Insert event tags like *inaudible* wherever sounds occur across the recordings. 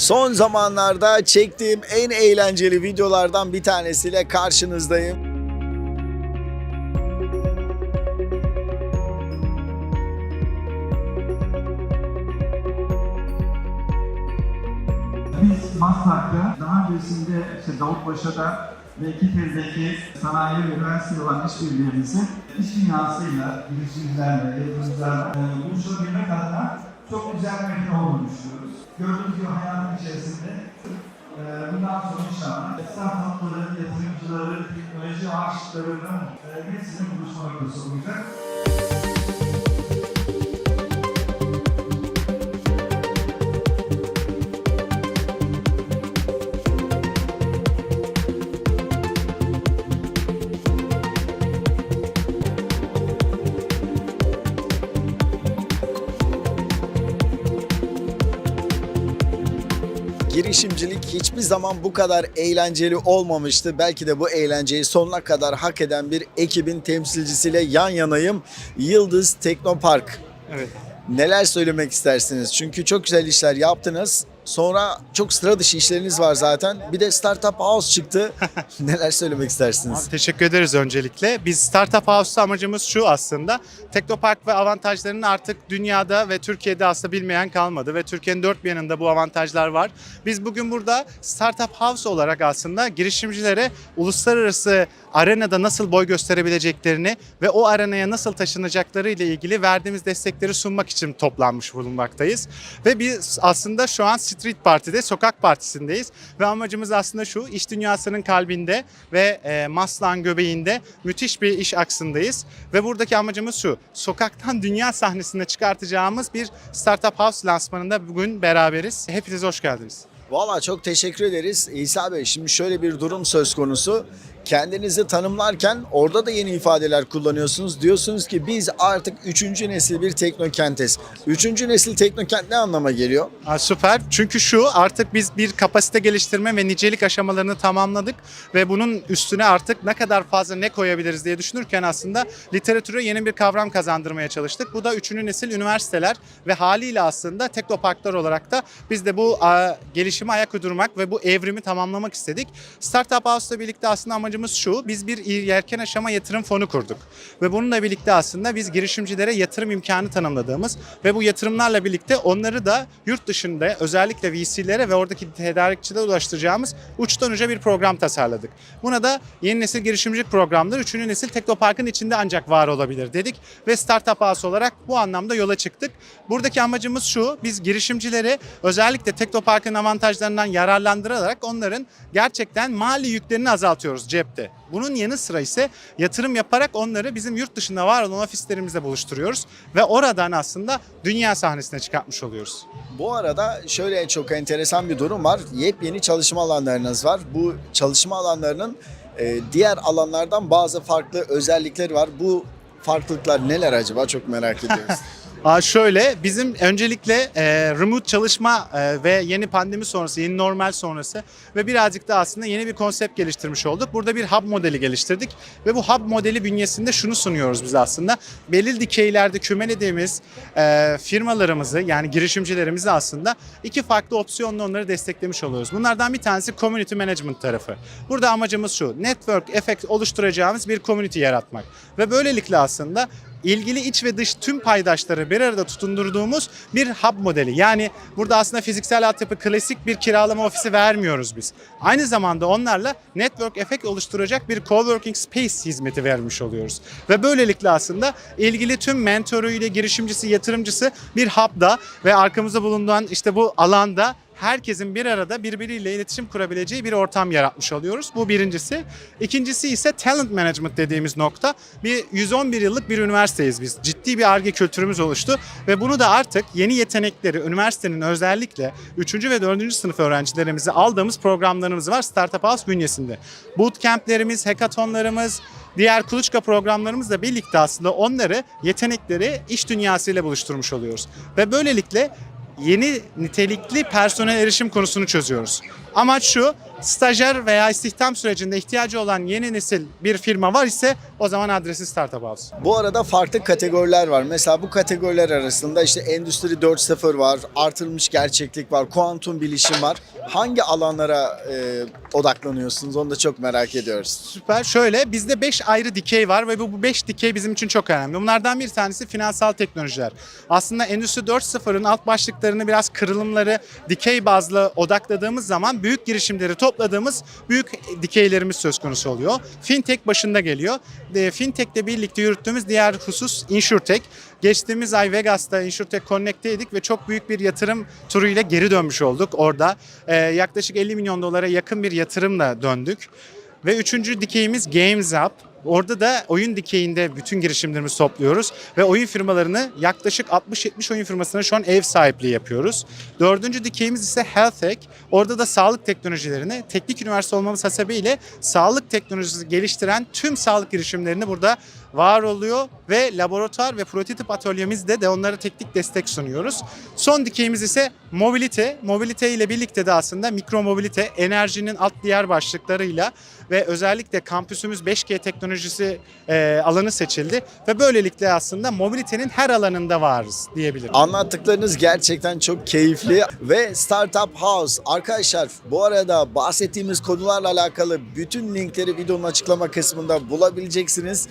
Son zamanlarda çektiğim en eğlenceli videolardan bir tanesiyle karşınızdayım. Biz Maslak'ta daha öncesinde işte Davutpaşa'da ve Kitel'deki sanayi ve üniversite olan işbirliğimizi iş dünyasıyla, girişimcilerle, yatırımcılarla e, buluşabilmek adına çok güzel bir mekan olduğunu düşünüyoruz. Gördüğünüz gibi hayatın içerisinde e, bundan sonra inşallah startupları, yatırımcıları, teknoloji aşıklarının e, hepsinin buluşma noktası olacak. Girişimcilik hiçbir zaman bu kadar eğlenceli olmamıştı. Belki de bu eğlenceyi sonuna kadar hak eden bir ekibin temsilcisiyle yan yanayım. Yıldız Teknopark. Evet. Neler söylemek istersiniz? Çünkü çok güzel işler yaptınız. Sonra çok sıra dışı işleriniz var zaten. Bir de Startup House çıktı. *laughs* Neler söylemek istersiniz? Abi teşekkür ederiz öncelikle. Biz Startup House'ta amacımız şu aslında. Teknopark ve avantajlarını artık dünyada ve Türkiye'de aslında bilmeyen kalmadı ve Türkiye'nin dört bir yanında bu avantajlar var. Biz bugün burada Startup House olarak aslında girişimcilere uluslararası arenada nasıl boy gösterebileceklerini ve o arenaya nasıl taşınacakları ile ilgili verdiğimiz destekleri sunmak için toplanmış bulunmaktayız. Ve biz aslında şu an Street Party'de, sokak partisindeyiz. Ve amacımız aslında şu, iş dünyasının kalbinde ve e, Maslak'ın göbeğinde müthiş bir iş aksındayız. Ve buradaki amacımız şu, sokaktan dünya sahnesine çıkartacağımız bir Startup House lansmanında bugün beraberiz. Hepiniz hoş geldiniz. Valla çok teşekkür ederiz İsa Bey. Şimdi şöyle bir durum söz konusu. Kendinizi tanımlarken orada da yeni ifadeler kullanıyorsunuz. Diyorsunuz ki biz artık üçüncü nesil bir teknokentiz. Üçüncü nesil teknokent ne anlama geliyor? Aa, süper. Çünkü şu artık biz bir kapasite geliştirme ve nicelik aşamalarını tamamladık ve bunun üstüne artık ne kadar fazla ne koyabiliriz diye düşünürken aslında literatüre yeni bir kavram kazandırmaya çalıştık. Bu da üçüncü nesil üniversiteler ve haliyle aslında teknoparklar olarak da biz de bu a, gelişime ayak uydurmak ve bu evrimi tamamlamak istedik. Startup House'la birlikte aslında amacımız şu. Biz bir yerken aşama yatırım fonu kurduk. Ve bununla birlikte aslında biz girişimcilere yatırım imkanı tanımladığımız ve bu yatırımlarla birlikte onları da yurt dışında özellikle VC'lere ve oradaki tedarikçilere ulaştıracağımız uçtan uca bir program tasarladık. Buna da yeni nesil girişimcilik programları 3. nesil Teknopark'ın içinde ancak var olabilir dedik ve Startup House olarak bu anlamda yola çıktık. Buradaki amacımız şu, biz girişimcilere özellikle Teknopark'ın avantajlarından yararlandırarak onların gerçekten mali yüklerini azaltıyoruz cepte. Bunun yanı sıra ise yatırım yaparak onları bizim yurt dışında var olan ofislerimizle buluşturuyoruz ve oradan aslında dünya sahnesine çıkartmış oluyoruz. Bu arada şöyle çok enteresan bir durum var. Yepyeni çalışma alanlarınız var. Bu çalışma alanlarının e, diğer alanlardan bazı farklı özellikleri var. Bu farklılıklar neler acaba çok merak ediyoruz. *laughs* Aa şöyle bizim öncelikle e, remote çalışma e, ve yeni pandemi sonrası, yeni normal sonrası ve birazcık da aslında yeni bir konsept geliştirmiş olduk. Burada bir hub modeli geliştirdik ve bu hub modeli bünyesinde şunu sunuyoruz biz aslında. Belirli dikeylerde kümelediğimiz e, firmalarımızı yani girişimcilerimizi aslında iki farklı opsiyonla onları desteklemiş oluyoruz. Bunlardan bir tanesi community management tarafı. Burada amacımız şu, network effect oluşturacağımız bir community yaratmak ve böylelikle aslında ilgili iç ve dış tüm paydaşları bir arada tutundurduğumuz bir hub modeli. Yani burada aslında fiziksel altyapı klasik bir kiralama ofisi vermiyoruz biz. Aynı zamanda onlarla network efekt oluşturacak bir coworking space hizmeti vermiş oluyoruz. Ve böylelikle aslında ilgili tüm mentoruyla girişimcisi, yatırımcısı bir hub'da ve arkamızda bulunduğun işte bu alanda herkesin bir arada birbiriyle iletişim kurabileceği bir ortam yaratmış oluyoruz. Bu birincisi. İkincisi ise talent management dediğimiz nokta. Bir 111 yıllık bir üniversiteyiz biz. Ciddi bir ARGE kültürümüz oluştu ve bunu da artık yeni yetenekleri üniversitenin özellikle 3. ve 4. sınıf öğrencilerimizi aldığımız programlarımız var Startup House bünyesinde. Bootcamp'lerimiz, hackathonlarımız, diğer kuluçka programlarımızla birlikte aslında onları yetenekleri iş dünyasıyla buluşturmuş oluyoruz. Ve böylelikle yeni nitelikli personel erişim konusunu çözüyoruz. Amaç şu, stajyer veya istihdam sürecinde ihtiyacı olan yeni nesil bir firma var ise o zaman adresi Startup House. Bu arada farklı kategoriler var. Mesela bu kategoriler arasında işte Endüstri 4.0 var, artırılmış gerçeklik var, kuantum bilişim var. Hangi alanlara e, odaklanıyorsunuz onu da çok merak ediyoruz. Süper. Şöyle bizde 5 ayrı dikey var ve bu 5 dikey bizim için çok önemli. Bunlardan bir tanesi finansal teknolojiler. Aslında Endüstri 4.0'ın alt başlıklarını biraz kırılımları dikey bazlı odakladığımız zaman büyük girişimleri topladığımız büyük dikeylerimiz söz konusu oluyor. Fintech başında geliyor. E, Fintech'le birlikte yürüttüğümüz diğer husus InsurTech. Geçtiğimiz ay Vegas'ta InsurTech Connect'teydik ve çok büyük bir yatırım turuyla geri dönmüş olduk orada. E, yaklaşık 50 milyon dolara yakın bir yatırımla döndük. Ve üçüncü dikeyimiz Games Up. Orada da oyun dikeyinde bütün girişimlerimizi topluyoruz ve oyun firmalarını yaklaşık 60-70 oyun firmasına şu an ev sahipliği yapıyoruz. Dördüncü dikeyimiz ise Health Tech. Orada da sağlık teknolojilerini teknik üniversite olmamız hasebiyle sağlık teknolojisi geliştiren tüm sağlık girişimlerini burada var oluyor ve laboratuvar ve prototip atölyemizde de onlara teknik destek sunuyoruz. Son dikeyimiz ise mobilite. Mobilite ile birlikte de aslında mikro mobilite, enerjinin alt diğer başlıklarıyla ve özellikle kampüsümüz 5G teknolojisi e, alanı seçildi ve böylelikle aslında mobilitenin her alanında varız diyebilirim. Anlattıklarınız gerçekten çok keyifli ve Startup House. Arkadaşlar bu arada bahsettiğimiz konularla alakalı bütün linkleri videonun açıklama kısmında bulabileceksiniz.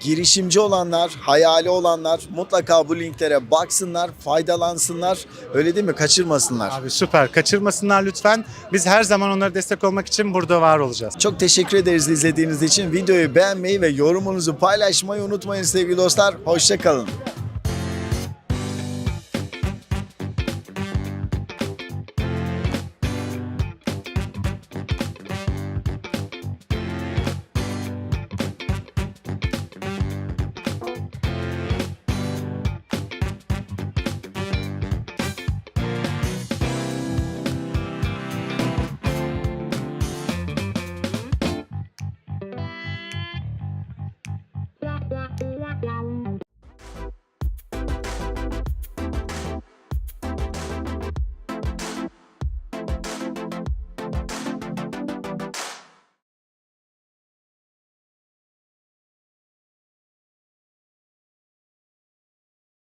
Girişimci olanlar, hayali olanlar mutlaka bu linklere baksınlar, faydalansınlar. Öyle değil mi? Kaçırmasınlar. Abi süper. Kaçırmasınlar lütfen. Biz her zaman onlara destek olmak için burada var olacağız. Çok teşekkür ederiz izlediğiniz için. Videoyu beğenmeyi ve yorumunuzu paylaşmayı unutmayın sevgili dostlar. Hoşçakalın.